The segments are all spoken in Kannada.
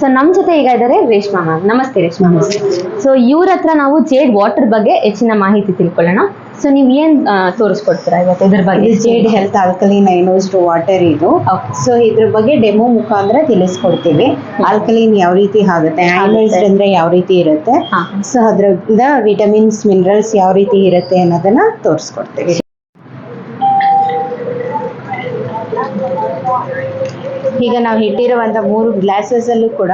ಸೊ ನಮ್ ಜೊತೆ ಈಗ ಇದ್ದಾರೆ ರೇಷ್ಮಾ ಮ್ಯಾಮ್. ನಮಸ್ತೆ ರೇಷ್ಮಾ ಮ್ಯಾಮ್. ಸೊ ಇವ್ರ ಹತ್ರ ನಾವು ಜೇಡ್ ವಾಟರ್ ಬಗ್ಗೆ ಹೆಚ್ಚಿನ ಮಾಹಿತಿ ತಿಳ್ಕೊಳ್ಳೋಣ. ಸೊ ನೀವ್ ಏನ್ ತೋರಿಸ್ಕೊಡ್ತೀರಾ ಇವತ್ತು ಇದ್ರ ಬಗ್ಗೆ? Jade health alkaline ionised water ಇದು. ಸೊ ಇದ್ರ ಬಗ್ಗೆ ಡೆಮೋ ಮುಖಾಂತರ ತಿಳಿಸ್ಕೊಡ್ತೀವಿ. ಆಲ್ಕಲಿನ್ ಯಾವ ರೀತಿ ಆಗುತ್ತೆ ಐನೋಸ್ಡ್ ಅಂದ್ರೆ ಯಾವ ರೀತಿ ಇರುತ್ತೆ. ಸೊ ಅದ್ರಿಂದ ವಿಟಮಿನ್ಸ್ ಮಿನರಲ್ಸ್ ಯಾವ ರೀತಿ ಇರುತ್ತೆ ಅನ್ನೋದನ್ನ ತೋರಿಸ್ಕೊಡ್ತೀವಿ. ಈಗ ನಾವು ಇಟ್ಟಿರುವಂಥ ಮೂರು ಗ್ಲಾಸಸ್ ಅಲ್ಲೂ ಕೂಡ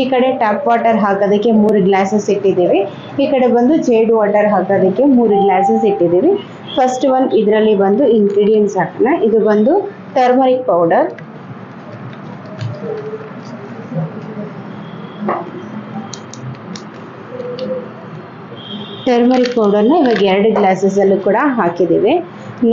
ಈ ಕಡೆ ಟ್ಯಾಪ್ ವಾಟರ್ ಹಾಕೋದಕ್ಕೆ ಮೂರು ಗ್ಲಾಸಸ್ ಇಟ್ಟಿದ್ದೀವಿ. ಈ ಕಡೆ ಬಂದು ಜೇಡ್ ವಾಟರ್ ಹಾಕೋದಕ್ಕೆ ಮೂರು ಗ್ಲಾಸಸ್ ಇಟ್ಟಿದ್ದೀವಿ. ಫಸ್ಟ್ ಒನ್ ಇದರಲ್ಲಿ ಬಂದು ಇಂಗ್ರೀಡಿಯೆಂಟ್ಸ್ ಹಾಕೋಣ. ಇದು ಬಂದು ಟರ್ಮರಿಕ್ ಪೌಡರ್ ಟರ್ಮರಿಕ್ ಪೌಡರ್ನ ಇವಾಗ ಎರಡು ಗ್ಲಾಸಸ್ ಅಲ್ಲೂ ಕೂಡ ಹಾಕಿದ್ದೀವಿ.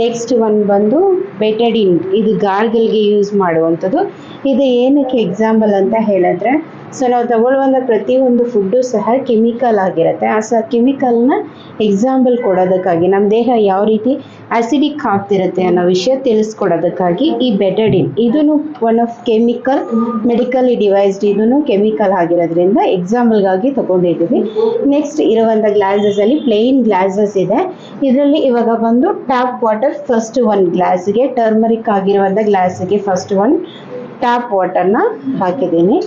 ನೆಕ್ಸ್ಟ್ ಒನ್ ಬಂದು ಬೆಟಡಿನ್ ಇದು ಗಾರ್ಗಲ್ಗೆ ಯೂಸ್ ಮಾಡುವಂಥದ್ದು. ಇದು ಏನಕ್ಕೆ ಎಕ್ಸಾಂಪಲ್ ಅಂತ ಹೇಳಿದ್ರೆ ಸೊ ನಾವು ತಗೊಳ್ಳುವಂಥ ಪ್ರತಿಯೊಂದು ಫುಡ್ಡು ಸಹ ಕೆಮಿಕಲ್ ಆಗಿರುತ್ತೆ. ಆ ಸ ಕೆಮಿಕಲ್ನ ಎಕ್ಸಾಂಪಲ್ ಕೊಡೋದಕ್ಕಾಗಿ ನಮ್ಮ ದೇಹ ಯಾವ ರೀತಿ ಆಸಿಡಿಕ್ ಆಗ್ತಿರುತ್ತೆ ಅನ್ನೋ ವಿಷಯ ತಿಳಿಸ್ಕೊಡೋದಕ್ಕಾಗಿ ಈ ಬೆಟಡಿನ್ ಇದೂ one of chemical medically devised ಇದೂ ಕೆಮಿಕಲ್ ಆಗಿರೋದ್ರಿಂದ ಎಕ್ಸಾಂಪಲ್ಗಾಗಿ ತಗೊಂಡಿದ್ದೀವಿ ನೆಕ್ಸ್ಟ್ ಇರುವಂಥ ಗ್ಲಾಸಸ್ ಅಲ್ಲಿ ಪ್ಲೇನ್ ಗ್ಲಾಸಸ್ ಇದೆ. ಇದರಲ್ಲಿ ಇವಾಗ ಬಂದು ಟ್ಯಾಪ್ ವಾಟರ್ ಫಸ್ಟ್ ಒನ್ ಗ್ಲಾಸ್ಗೆ ಟರ್ಮರಿಕ್ ಆಗಿರುವಂಥ ಗ್ಲಾಸ್ಗೆ ಫಸ್ಟ್ ಒನ್ ಟ್ಯಾಪ್ ವಾಟರ್ನ ಹಾಕಿದ್ದೀನಿ.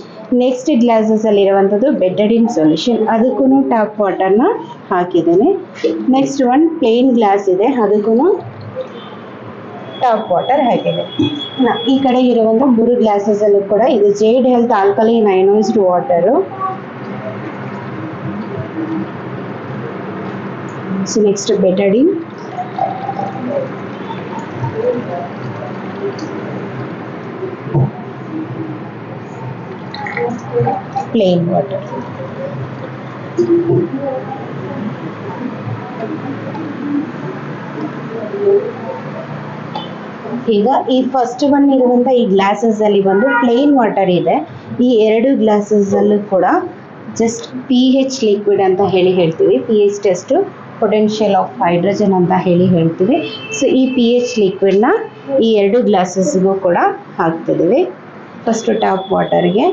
ನೆಕ್ಸ್ಟ್ ಗ್ಲಾಸಸ್ ಅಲ್ಲಿ ಇರುವಂಥದ್ದು ಬೆಟಡಿನ್ ಸೊಲ್ಯೂಷನ್ ಅದಕ್ಕೂ ಟ್ಯಾಪ್ ವಾಟರ್ನ ಹಾಕಿದ್ದೀನಿ. ನೆಕ್ಸ್ಟ್ ಒನ್ ಪ್ಲೇನ್ ಗ್ಲಾಸ್ ಇದೆ. ಅದಕ್ಕೂ ಟಾಪ್ ವಾಟರ್ ಹಾಕಿದೆ. ಈ ಕಡೆ ಇರುವಂಥ ಮೂರು ಗ್ಲಾಸಸ್ ಅಲ್ಲೂ ಕೂಡ ಇದು. Jade health alkaline ionised water so next Betadine plain water. ಈಗ ಈ ಫಸ್ಟ್ ಒನ್ ಇರುವಂತ ಈ ಗ್ಲಾಸಸ್ ಅಲ್ಲಿ ಬಂದು ಪ್ಲೇನ್ ವಾಟರ್ ಇದೆ. ಈ ಎರಡು ಗ್ಲಾಸಸ್ ಅಲ್ಲೂ ಕೂಡ ಜಸ್ಟ್ ಪಿ ಹೆಚ್ ಲಿಕ್ವಿಡ್ ಅಂತ ಹೇಳಿ ಹೇಳ್ತೀವಿ. P H test potential of hydrogen ಅಂತ ಹೇಳಿ ಹೇಳ್ತೀವಿ. ಸೊ ಈ ಪಿ ಹೆಚ್ ಲಿಕ್ವಿಡ್ನ ಈ ಎರಡು ಗ್ಲಾಸಸ್ಗೂ ಕೂಡ ಹಾಕ್ತಿದ್ದೀವಿ. ಫಸ್ಟ್ ಟಾಪ್ ವಾಟರ್ಗೆ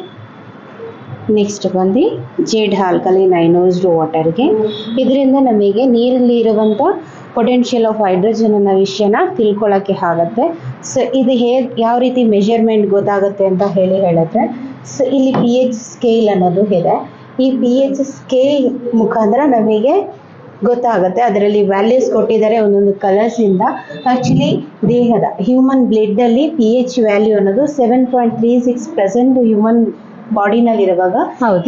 ನೆಕ್ಸ್ಟ್ ಬಂದು ಜೇಡ್ ಆಲ್ಕಲೈನ್ ಐನೋಸ್ಡ್ ವಾಟರ್ಗೆ ಇದರಿಂದ ನಮಗೆ ನೀರಲ್ಲಿ ಇರುವಂಥ ಪೊಟೆನ್ಷಿಯಲ್ ಆಫ್ ಹೈಡ್ರೋಜನ್ ಅನ್ನೋ ವಿಷಯನ ತಿಳ್ಕೊಳ್ಳೋಕ್ಕೆ ಆಗುತ್ತೆ. ಸೊ ಇದು ಹೇಗೆ ಯಾವ ರೀತಿ ಮೆಜರ್ಮೆಂಟ್ ಗೊತ್ತಾಗುತ್ತೆ ಅಂತ ಹೇಳಿ ಹೇಳಿದ್ರೆ ಸೊ ಇಲ್ಲಿ ಪಿ ಎಚ್ ಸ್ಕೇಲ್ ಅನ್ನೋದು ಇದೆ. ಈ ಪಿ ಎಚ್ ಸ್ಕೇಲ್ ಮುಖಾಂತರ ನಮಗೆ ಗೊತ್ತಾಗುತ್ತೆ. ಅದರಲ್ಲಿ ವ್ಯಾಲ್ಯೂಸ್ ಕೊಟ್ಟಿದ್ದಾರೆ ಒಂದೊಂದು ಕಲರ್ಸ್ ಇಂದ. ಆಕ್ಚುಲಿ ದೇಹದ ಹ್ಯೂಮನ್ ಬ್ಲಡ್ ಅಲ್ಲಿ ಪಿ ಎಚ್ ವ್ಯಾಲ್ಯೂ ಅನ್ನೋದು seven point three six present human ಬಾಡಿನಲ್ಲಿ ಇರುವಾಗ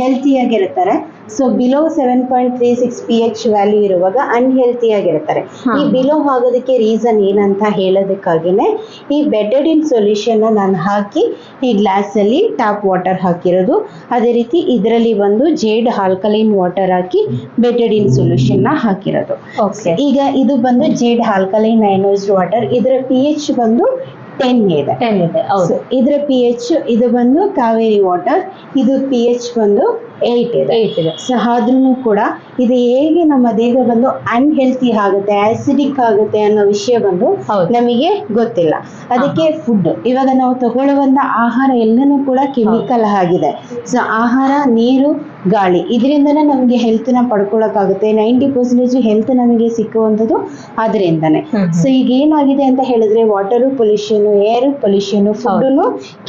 ಹೆಲ್ತಿಯಾಗಿರುತ್ತಾರೆ so below seven point three six P H value ಇರುವಾಗ ಅನ್ಹೆಲ್ತಿ ಆಗಿರ್ತಾರೆ ಈ ಬಿಲೋ ಆಗೋದಕ್ಕೆ ರೀಸನ್ ಏನಂತ ಹೇಳೋದಕ್ಕಾಗಿನೇ ಈ ಬೆಟಡಿನ್ ಸೊಲ್ಯೂಷನ್ ನಾನು ಹಾಕಿ ಈ ಗ್ಲಾಸ್ ಅಲ್ಲಿ ಟ್ಯಾಪ್ ವಾಟರ್ ಹಾಕಿರೋದು. ಅದೇ ರೀತಿ ಇದರಲ್ಲಿ ಒಂದು ಜೇಡ್ ಆಲ್ಕಲೈನ್ ವಾಟರ್ ಹಾಕಿ ಬೆಟಡಿನ್ ಸೊಲ್ಯೂಷನ್ನ ಹಾಕಿರೋದು. ಈಗ ಇದು ಬಂದು ಜೇಡ್ ಆಲ್ಕಲೈನ್ ಐನೋಸ್ಡ್ ವಾಟರ್ ಇದರ ಪಿ ಎಚ್ ಬಂದು ಟೆನ್ ಇದೆ ಟೆನ್ ಇದೆ ಹೌದು ಇದರ ಪಿ ಎಚ್ ಇದು ಬಂದು ಕಾವೇರಿ ವಾಟರ್ ಇದು ಪಿ ಎಚ್ ಬಂದು ಏಯ್ಟ್ ಇದೆ ಏಟ್ ಇದೆ ಸೊ ಆದ್ರೂ ಕೂಡ ಇದು ಹೇಗೆ ನಮ್ಮ ದೇಹ ಬಂದು ಅನ್ಹೆಲ್ತಿ ಆಗುತ್ತೆ ಆಸಿಡಿಕ್ ಆಗುತ್ತೆ ಅನ್ನೋ ವಿಷಯ ಬಂದು. ನಮಗೆ ಗೊತ್ತಿಲ್ಲ. ಅದಕ್ಕೆ ಫುಡ್ ಇವಾಗ ನಾವು ತಗೊಳ್ಳುವಂತ ಆಹಾರ ಎಲ್ಲನೂ ಕೂಡ ಕೆಮಿಕಲ್ ಆಗಿದೆ. ಸೊ ಆಹಾರ ನೀರು ಗಾಳಿ. ಇದರಿಂದನೇ ನಮಗೆ ಹೆಲ್ತ್ನ ಪಡ್ಕೊಳಕ್ಕಾಗುತ್ತೆ. ನೈಂಟಿ ಪರ್ಸೆಂಟೇಜ್ ಹೆಲ್ತ್ ನಮಗೆ ಸಿಕ್ಕುವಂಥದ್ದು ಅದರಿಂದನೇ. ಸೊ ಈಗ ಏನಾಗಿದೆ ಅಂತ ಹೇಳಿದ್ರೆ water pollution air pollution food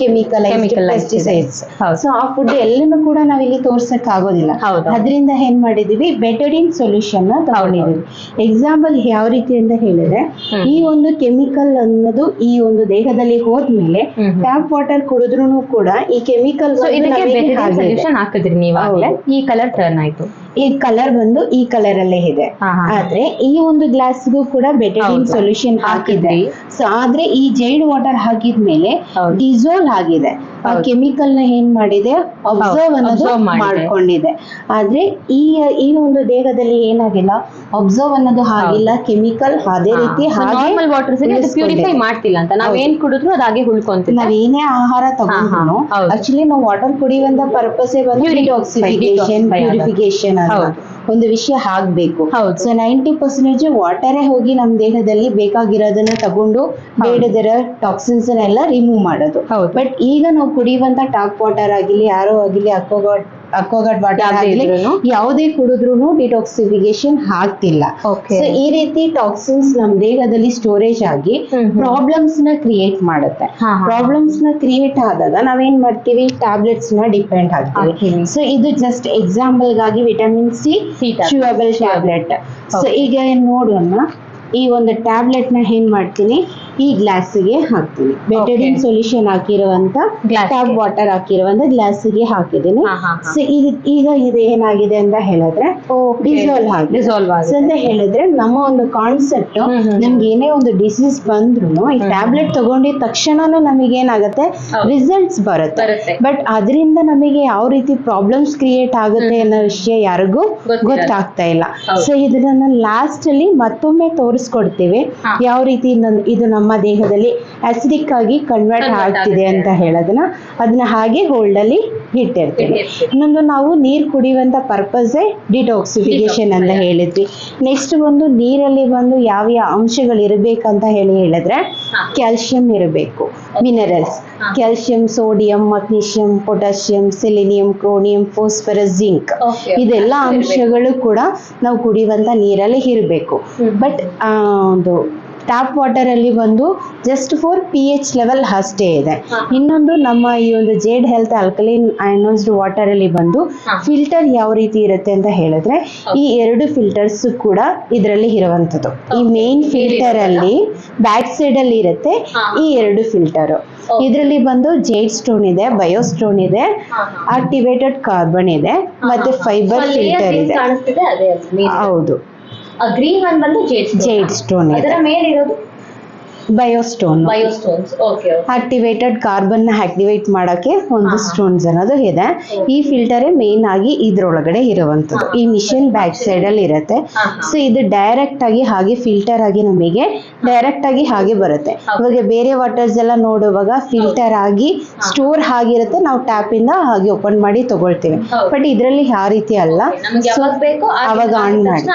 chemical. Pesticides. So ಆ ಫುಡ್ ಎಲ್ಲನೂ ಕೂಡ ನಾವಿಲ್ಲಿ ಇಲ್ಲಿ ತೋರ್ಸಕ್ ಆಗೋದಿಲ್ಲ. ಅದರಿಂದ ಏನ್ ಮಾಡಿದೀವಿ? ಬೆಟಡಿನ್ ಸೊಲ್ಯೂಷನ್ನ ತಗೊಂಡಿದೀವಿ. ಎಕ್ಸಾಂಪಲ್ ಯಾವ ರೀತಿ ಅಂತ ಹೇಳಿದ್ರೆ ಈ ಒಂದು ಕೆಮಿಕಲ್ ಅನ್ನೋದು ಈ ಒಂದು ದೇಹದಲ್ಲಿ ಹೋದ್ಮೇಲೆ. ಟ್ಯಾಪ್ ವಾಟರ್ ಕುಡಿದ್ರು ಕೂಡ ಈ ಕೆಮಿಕಲ್ ಸೊಲ್ಯೂಷನ್ ಹಾಕಿದ್ರಿ ಈ ಕಲರ್ ಟರ್ನ್ ಆಯ್ತು. ಈ ಕಲರ್ ಬಂದು ಈ ಕಲರ್ ಅಲ್ಲೇ ಇದೆ. ಆದ್ರೆ ಈ ಒಂದು ಗ್ಲಾಸ್ಗೂ ಕೂಡ ಬೆಟಡಿನ್ ಹೌದು. ಸೊಲ್ಯೂಷನ್ ಹಾಕಿದೆ ಹಾಕಿದ್ರಿ. ಸೊ ಆದ್ರೆ ಈ ಜೈಡ್ ವಾಟರ್ ಹಾಕಿದ್ಮೇಲೆ. ಡಿಸೋಲ್ ಆಗಿದೆ. ಆ. ಕೆಮಿಕಲ್ನ ಏನ್ ಮಾಡಿದೆ? ಅಬ್ಸರ್ವ್ ಅನ್ನೋದು ಮಾಡ್ಕೊಂಡಿದೆ ಆದ್ರೆ ಈ ಈ ಒಂದು ದೇಹದಲ್ಲಿ ಏನಾಗಿಲ್ಲ? ಅಬ್ಸರ್ವ್ ಅನ್ನೋದು ಆಗಿಲ್ಲ ಕೆಮಿಕಲ್ ಅದೇ ರೀತಿ ನಾರ್ಮಲ್ ವಾಟರ್ ಪ್ಯೂರಿಫೈ ಮಾಡ್ತಿಲ್ಲ ಅಂತ. ನಾವ್. ಏನ್ ಕುಡಿದ್ರು ಅದಾಗೆ ಹಾಗೆ ಉಳ್ಕೊಂತಿಲ್ಲ ನಾವ್ ಏನೇ ಆಹಾರ ತಗೊಂಡ್ರು ಆಕ್ಚುಲಿ ನಾವು ವಾಟರ್ ಕುಡಿಯುವಂತ ಪರ್ಪಸ್ ಬಂದು. ಪ್ಯೂರಿಫಿಕೇಶನ್ ಅಲ್ವಾ ಹೌದು. ಒಂದು ವಿಷಯ ಆಗ್ಬೇಕು ಹೌದು. ಸೊ ನೈಂಟಿ ಪರ್ಸೆಂಟೇಜ್ ವಾಟರೇ ಹೋಗಿ ನಮ್ಮ ದೇಹದಲ್ಲಿ ಬೇಕಾಗಿರೋದನ್ನ ತಗೊಂಡು ಬೇಡದಿರೋ ಟಾಕ್ಸಿನ್ಸ್ ಎಲ್ಲ ರಿಮೂವ್ ಮಾಡೋದು. ಬಟ್ ಈಗ ನಾವು ಕುಡಿಯುವಂತ ಟಾಪ್ ವಾಟರ್ ಆಗಿಲಿ ಯಾರೋ ಆಗಿಲಿ ಅಕ್ವಾಗಾರ್ಡ್ ಅಕ್ವಾಗಾರ್ಡ್ ವಾಟರ್ ಯಾವ್ದೇ ಆಗಲಿ ಇದ್ರೂನು? ಯಾವುದೇ ಕುಡಿದ್ರು ಡಿಟಾಕ್ಸಿಫಿಕೇಶನ್ ಆಗ್ತಿಲ್ಲ. ಸೊ ಈ ರೀತಿ ಟಾಕ್ಸಿನ್ಸ್ ನಮ್ಮ ದೇಹದಲ್ಲಿ ಸ್ಟೋರೇಜ್ ಆಗಿ. ಪ್ರಾಬ್ಲಮ್ಸ್ನ ಕ್ರಿಯೇಟ್ ಮಾಡುತ್ತೆ. ಪ್ರಾಬ್ಲಮ್ಸ್ನ ಕ್ರಿಯೇಟ್ ಆದಾಗ ನಾವೇನ್ ಮಾಡ್ತೀವಿ ಟ್ಯಾಬ್ಲೆಟ್ಸ್ನ ಡಿಪೆಂಡ್ ಆಗ್ತೀವಿ. ಸೊ ಇದು just ಎಕ್ಸಾಂಪಲ್ಗಾಗಿ vitamin C. Chewable tablet so ಈಗ ಈಗ ನೋಡೋಣ ಈ ಒಂದು ಟ್ಯಾಬ್ಲೆಟ್ನ ಏನ್ ಮಾಡ್ತೀನಿ ಈ ಗ್ಲಾಸ್ಗೆ ಹಾಕ್ತೀನಿ. ಬೆಟಡಿನ್ ಸೊಲ್ಯೂಷನ್ ಹಾಕಿರುವಂತ ಟ್ಯಾಪ್ ವಾಟರ್ ಹಾಕಿರುವಂತ ಗ್ಲಾಸ್ಗೆ ಹಾಕಿದ್ದೀನಿ. ಈಗ ಇದು ಏನಾಗಿದೆ ಅಂತ ಹೇಳಿದ್ರೆ ಡಿಸಾಲ್ವ್ ಆಗಿದೆ. ಅಂತ ಹೇಳಿದ್ರೆ ನಮ್ಮ ಒಂದು ಕಾನ್ಸೆಪ್ಟ್. ನಮ್ಗೆ ಏನೇ ಒಂದು ಡಿಸೀಸ್ ಬಂದ್ರು ಈ ಟ್ಯಾಬ್ಲೆಟ್ ತಗೊಂಡಿದ ತಕ್ಷಣನೂ ನಮಗೆ ಏನಾಗುತ್ತೆ? ರಿಸಲ್ಟ್ಸ್ ಬರುತ್ತೆ. ಬಟ್ ಅದರಿಂದ ನಮಗೆ ಯಾವ ರೀತಿ ಪ್ರಾಬ್ಲಮ್ಸ್ ಕ್ರಿಯೇಟ್ ಆಗುತ್ತೆ ಅನ್ನೋ ವಿಷಯ ಯಾರಿಗೂ ಗೊತ್ತಾಗ್ತಾ ಇಲ್ಲ. ಸೊ ಇದನ್ನ ಲಾಸ್ಟ್ ಅಲ್ಲಿ ಮತ್ತೊಮ್ಮೆ ತೋರಿಸ್ಕೊಡ್ತೀವಿ. ಯಾವ ರೀತಿ ಇದು ನಮ್ಮ ದೇಹದಲ್ಲಿ ಆಸಿಡಿಕ್ ಆಗಿ ಕನ್ವರ್ಟ್ ಆಗ್ತಿದೆ ಅಂತ ಹೇಳೋದನ್ನ. ಅದನ್ನ ಹಾಗೆ ಹೋಲ್ಡ್ ಅಲ್ಲಿ ಇಟ್ಟಿರ್ತೀವಿ. ಇನ್ನೊಂದು ನಾವು ನೀರು ಕುಡಿಯುವಂತ ಪರ್ಪಸ್ ಡಿಟಾಕ್ಸಿಫಿಕೇಶನ್ ಅಂತ ಹೇಳಿದ್ವಿ. ನೆಕ್ಸ್ಟ್ ಒಂದು ನೀರಲ್ಲಿ ಬಂದು ಯಾವ ಯಾವ ಅಂಶಗಳು ಇರಬೇಕಂತ ಹೇಳಿ ಹೇಳಿದ್ರೆ. ಕ್ಯಾಲ್ಸಿಯಂ ಇರಬೇಕು. Minerals. Calcium sodium magnesium potassium selenium chromium phosphorus zinc ಇದೆಲ್ಲ ಅಂಶಗಳು ಕೂಡ ನಾವು ಕುಡಿಯುವಂತ ನೀರಲ್ಲಿ ಇರಬೇಕು. ಬಟ್ ಒಂದು ಟ್ಯಾಪ್ ವಾಟರ್ ಅಲ್ಲಿ ಬಂದು just for P H level ಅಷ್ಟೇ ಇದೆ. ಇನ್ನೊಂದು ನಮ್ಮ ಈ ಒಂದು jade health alkaline announced water ಅಲ್ಲಿ ಬಂದು ಫಿಲ್ಟರ್ ಯಾವ ರೀತಿ ಇರುತ್ತೆ ಅಂತ ಹೇಳಿದ್ರೆ ಈ ಎರಡು ಫಿಲ್ಟರ್ಸ್ ಕೂಡ ಇದರಲ್ಲಿ ಇರುವಂತದ್ದು ಈ. ಮೇನ್ ಫಿಲ್ಟರ್ ಅಲ್ಲಿ ಬ್ಯಾಕ್ ಸೈಡ್ ಅಲ್ಲಿ ಇರುತ್ತೆ ಈ ಎರಡು ಫಿಲ್ಟರ್ ಇದರಲ್ಲಿ ಬಂದು ಜೇಡ್ ಸ್ಟೋನ್ ಇದೆ ಬಯೋ ಸ್ಟೋನ್ ಇದೆ. ಆಕ್ಟಿವೇಟೆಡ್ ಕಾರ್ಬನ್ ಇದೆ ಮತ್ತೆ ಫೈಬರ್ ಫಿಲ್ಟರ್ ಇದೆ. ಹೌದು. ಗ್ರೀನ್ ಒನ್ ಬಂದು ಜೇಡ್ ಜೇಡ್ ಸ್ಟೋನ್ ಮೇಲ್ ಅದರ ಮೇಲೆ ಇರೋದು bio stone bio stones okay activated carbon activate ಮಾಡೋಕೆ ಒಂದು. ಸ್ಟೋನ್ಸ್ ಅನ್ನೋದು ಇದೆ. ಈ ಫಿಲ್ಟರ್ ಮೇನ್ ಆಗಿ ಇದ್ರೊಳಗಡೆ ಇರುವಂತದ್ದು ಈ ಮಿಷಿನ್ ಬ್ಯಾಕ್ ಸೈಡ್ ಅಲ್ಲಿ ಇರುತ್ತೆ. ಸೊ ಇದು ಡೈರೆಕ್ಟ್ ಆಗಿ ಹಾಗೆ ಫಿಲ್ಟರ್ ಆಗಿ ನಮಗೆ ಡೈರೆಕ್ಟ್ ಆಗಿ ಹಾಗೆ ಬರುತ್ತೆ. ಇವಾಗ ಬೇರೆ ವಾಟರ್ಸ್ ಎಲ್ಲ ನೋಡುವಾಗ ಫಿಲ್ಟರ್ ಆಗಿ ಸ್ಟೋರ್ ಆಗಿರುತ್ತೆ ನಾವು ಟ್ಯಾಪ್ ಇಂದ ಹಾಗೆ ಓಪನ್ ಮಾಡಿ ತಗೊಳ್ತೀವಿ. ಬಟ್ ಇದರಲ್ಲಿ ಯಾವ ರೀತಿ ಅಲ್ಲ. ಅವಾಗ ಆನ್ ಮಾಡಿ.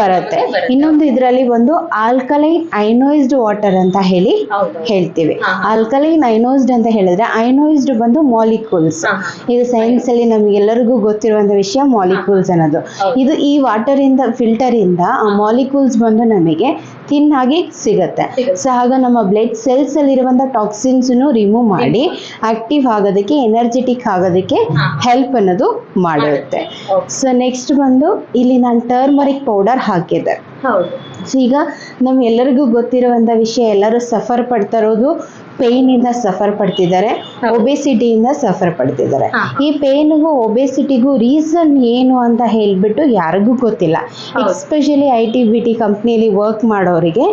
ಬರುತ್ತೆ. ಇನ್ನೊಂದು ಇದರಲ್ಲಿ ಒಂದು ಆಲ್ಕಲೈನ್ ಐನೋಯಿಸ್ಡ್ ವಾಟರ್ ಅಂತ ಹೇಳಿ. ಹೇಳ್ತೀವಿ. ಆಲ್ಕಲೈನ್ ಐನೋಸ್ಡ್ ಅಂತ ಹೇಳಿದ್ರೆ ಐನೋಯಿಸ್ಡ್ ಬಂದು ಮಾಲಿಕ್ಯೂಲ್ಸ್. ಇದು ಸೈನ್ಸ್ ಅಲ್ಲಿ ನಮಗೆಲ್ಲರಿಗೂ ಗೊತ್ತಿರುವಂತ ವಿಷಯ ಮಾಲಿಕ್ಯೂಲ್ಸ್ ಅನ್ನೋದು. ಇದು ಈ ವಾಟರ್ ಇಂದ ಫಿಲ್ಟರ್ ಇಂದ ಆ ಮಾಲಿಕ್ಯೂಲ್ಸ್ ಬಂದು ನಮಗೆ ತಿನ್ನಾಗಿ ಆಗಿ ಸಿಗತ್ತೆ. ಸೊ ಹಾಗ ನಮ್ಮ ಬ್ಲಡ್ ಸೆಲ್ಸ್ ಅಲ್ಲಿ ಇರುವಂತಹ ಟಾಕ್ಸಿನ್ಸ್ ರಿಮೂವ್ ಮಾಡಿ ಆಕ್ಟಿವ್ ಆಗೋದಕ್ಕೆ ಎನರ್ಜೆಟಿಕ್ ಆಗೋದಕ್ಕೆ ಹೆಲ್ಪ್ ಅನ್ನೋದು ಮಾಡುತ್ತೆ. ಸೊ ನೆಕ್ಸ್ಟ್ ಬಂದು ಇಲ್ಲಿ ನಾನು ಟರ್ಮರಿಕ್ ಪೌಡರ್ ಹಾಕಿದ್ದೆ. ಹೌದು. ಸೊ ಈಗ ನಮ್ಗೆಲ್ಲರಿಗೂ ಗೊತ್ತಿರುವಂತ ವಿಷಯ ಎಲ್ಲರೂ ಸಫರ್ ಪಡ್ತಾ ಇರೋದು ಪೇನ್ ಇಂದ ಸಫರ್ ಪಡ್ತಿದ್ದಾರೆ ಒಬೆಸಿಟಿ ಒಬೆಸಿಟಿಯಿಂದ ಸಫರ್ ಪಡ್ತಿದ್ದಾರೆ. ಈ ಪೇನ್ಗೂ ಒಬೆಸಿಟಿಗೂ ರೀಸನ್ ಏನು ಅಂತ ಹೇಳ್ಬಿಟ್ಟು ಯಾರಿಗೂ ಗೊತ್ತಿಲ್ಲ. Especially especially I T B T ಕಂಪ್ನಿಯಲ್ಲಿ ವರ್ಕ್ ಮಾಡೋರಿಗೆ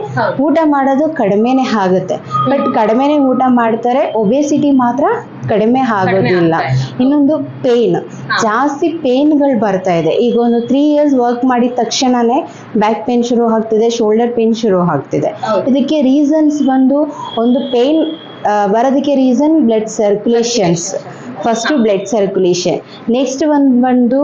ಊಟ ಮಾಡೋದು ಕಡಿಮೆನೆ ಆಗುತ್ತೆ. ಬಟ್ ಕಡಿಮೆನೆ ಊಟ ಮಾಡ್ತಾರೆ ಒಬೆಸಿಟಿ ಮಾತ್ರ ಕಡಿಮೆ ಆಗೋದಿಲ್ಲ. ಇನ್ನೊಂದು ಪೇನ್. ಜಾಸ್ತಿ ಪೇನ್ಗಳು ಬರ್ತಾ ಇದೆ. ಈಗ ಒಂದು ತ್ರೀ ಇಯರ್ಸ್ ವರ್ಕ್ ಮಾಡಿದ ತಕ್ಷಣನೇ ಬ್ಯಾಕ್ ಪೇನ್ ಶುರು ಆಗ್ತಿದೆ ಶೋಲ್ಡರ್ ಪೇನ್ ಶುರು ಆಗ್ತಿದೆ. ಇದಕ್ಕೆ ರೀಸನ್ಸ್ ಬಂದು ಒಂದು ಪೇನ್ ಬರೋದಕ್ಕೆ reason blood circulations first blood circulation next ಒಂದು ಬಂದು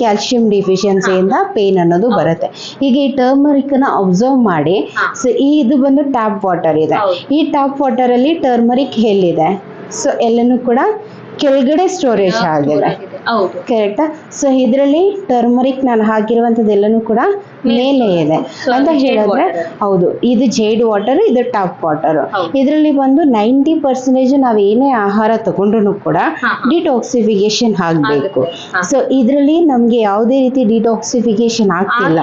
ಕ್ಯಾಲ್ಸಿಯಂ ಡಿಫಿಷಿಯನ್ಸಿಯಿಂದ ಪೇನ್ ಅನ್ನೋದು ಬರುತ್ತೆ. ಈಗ ಈ ಟರ್ಮರಿಕ್ನ ಅಬ್ಸರ್ವ್ ಮಾಡಿ. ಸೊ ಈ ಇದು ಬಂದು ಟ್ಯಾಪ್ ವಾಟರ್ ಇದೆ. ಈ ಟ್ಯಾಪ್ ವಾಟರ್ ಅಲ್ಲಿ ಟರ್ಮರಿಕ್ ಎಲ್ಲಿದೆ? ಸೊ ಎಲ್ಲನೂ ಕೂಡ ಕೆಳಗಡೆ ಸ್ಟೋರೇಜ್ ಆಗಿದೆ. ಕರೆಕ್ಟಾ ಸೊ ಇದರಲ್ಲಿ ಟರ್ಮರಿಕ್ ನಾನು ಹಾಕಿರುವಂತದ್ದೆಲ್ಲನು ಕೂಡ ಮೇಲೆ ಇದೆ. ಅಂತ ಹೇಳಿದ್ರೆ ಹೌದು ಇದು ಜೇಡ್ ವಾಟರ್ ಇದು ಟಾಪ್ ವಾಟರ್. ಇದರಲ್ಲಿ ಬಂದು ನೈಂಟಿ ಪರ್ಸೆಂಟೇಜ್ ನಾವು ಏನೇ ಆಹಾರ ತಗೊಂಡ್ರು ಕೂಡ. ಡಿಟಾಕ್ಸಿಫಿಕೇಶನ್ ಆಗಬೇಕು. ಸೊ ಇದರಲ್ಲಿ ನಮ್ಗೆ ಯಾವುದೇ ರೀತಿ ಡಿಟಾಕ್ಸಿಫಿಕೇಶನ್ ಆಗ್ತಿಲ್ಲ.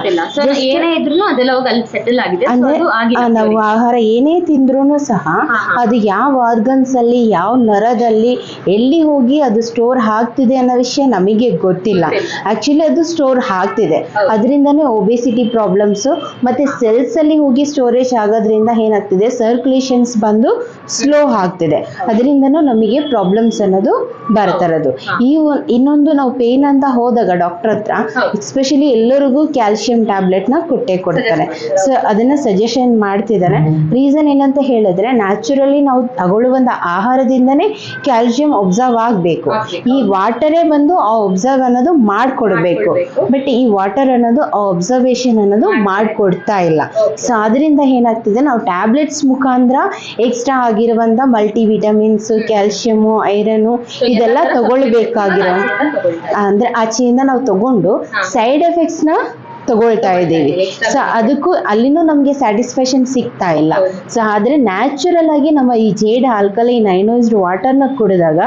ಅಂದ್ರೆ ನಾವು ಆಹಾರ ಏನೇ ತಿಂದ್ರು ಸಹ. ಅದು ಯಾವ ಆರ್ಗನ್ಸ್ ಅಲ್ಲಿ ಯಾವ ನರದಲ್ಲಿ ಎಲ್ಲಿ ಹೋಗಿ ಅದು ಸ್ಟೋರ್ ಆಗ್ತಿದೆ ಅನ್ನೋ ವಿಷಯ ನಮಗೆ ಗೊತ್ತಿಲ್ಲ. ಆಕ್ಚುಲಿ ಅದು ಸ್ಟೋರ್ ಆಗ್ತಿದೆ. ಅದರಿಂದನೇ ಒಬೆಸಿಟಿ ಪ್ರಾಬ್ಲಮ್ಸ್ ಮತ್ತೆ ಸೆಲ್ಸ್ ಅಲ್ಲಿ ಹೋಗಿ ಸ್ಟೋರೇಜ್ ಆಗೋದ್ರಿಂದ ಏನಾಗ್ತಿದೆ ಸರ್ಕ್ಯುಲೇಷನ್ಸ್ ಬಂದು ಸ್ಲೋ ಆಗ್ತಿದೆ ಅದರಿಂದನೂ ನಮಗೆ ಪ್ರಾಬ್ಲಮ್ಸ್ ಅನ್ನೋದು ಬರ್ತಾರದು ಈ ಇನ್ನೊಂದು ನಾವು ಪೇನ್ ಅಂತ ಹೋದಾಗ ಡಾಕ್ಟರ್ ಹತ್ರ. ಎಸ್ಪೆಷಲಿ ಎಲ್ಲರಿಗೂ ಕ್ಯಾಲ್ಸಿಯಂ ಟ್ಯಾಬ್ಲೆಟ್ನ ಕೊಟ್ಟೆ ಕೊಡ್ತಾರೆ ಸೊ, ಅದನ್ನ ಸಜೆಷನ್ ಮಾಡ್ತಿದ್ದಾರೆ ರೀಸನ್ ಏನಂತ ಹೇಳಿದ್ರೆ, ನ್ಯಾಚುರಲಿ ನಾವು ತಗೊಳ್ಳುವಂತ ಆಹಾರದಿಂದನೇ ಕ್ಯಾಲ್ಸಿಯಂ ಒಬ್ಸರ್ವ್ ಆಗಬೇಕು. ಈ ವಾಟರೇ ಬಂದು ಆ ಒಬ್ಸರ್ವ್ ಅನ್ನೋದು ಮಾಡ್ಕೊಡ್ಬೇಕು ಮಾಡ್ಕೊಡ್ಬೇಕು. ಬಟ್ ಈ ವಾಟರ್ ಅನ್ನೋದು, ಆ ಒಬ್ಸರ್ವೇಷನ್ ಅನ್ನೋದು ಮಾಡ್ಕೊಡ್ತಾ ಇಲ್ಲ ಸೊ, ಅದರಿಂದ ಏನಾಗ್ತಿದೆ, ನಾವು ಟ್ಯಾಬ್ಲೆಟ್ಸ್ ಮುಖಾಂತರ ಎಕ್ಸ್ಟ್ರಾ ಆಗಿರುವಂತ ಮಲ್ಟಿ ವಿಟಮಿನ್ಸ್ ಕ್ಯಾಲ್ಸಿಯಂ ಐರನ್ ಇದೆಲ್ಲ ತಗೊಳ್ಬೇಕಾಗಿರೋ ಅಂದ್ರೆ ಆಚೆಯಿಂದ ನಾವು ತಗೊಂಡು ಸೈಡ್ ಎಫೆಕ್ಟ್ಸ್ನ ತಗೊಳ್ತಾ ಇದ್ದೀವಿ. ಸೊ ಅದಕ್ಕೂ ಅಲ್ಲಿನೂ ನಮಗೆ ಸ್ಯಾಟಿಸ್ಫ್ಯಾಕ್ಷನ್ ಸಿಗ್ತಾ ಇಲ್ಲ. ಸೊ ಆದ್ರೆ ನ್ಯಾಚುರಲ್ ಆಗಿ ನಮ್ಮ ಈ ಜೇಡ್ ನೈನೋಸ್ಡ್ ವಾಟರ್ ವಾಟರ್ನ ಕುಡಿದಾಗ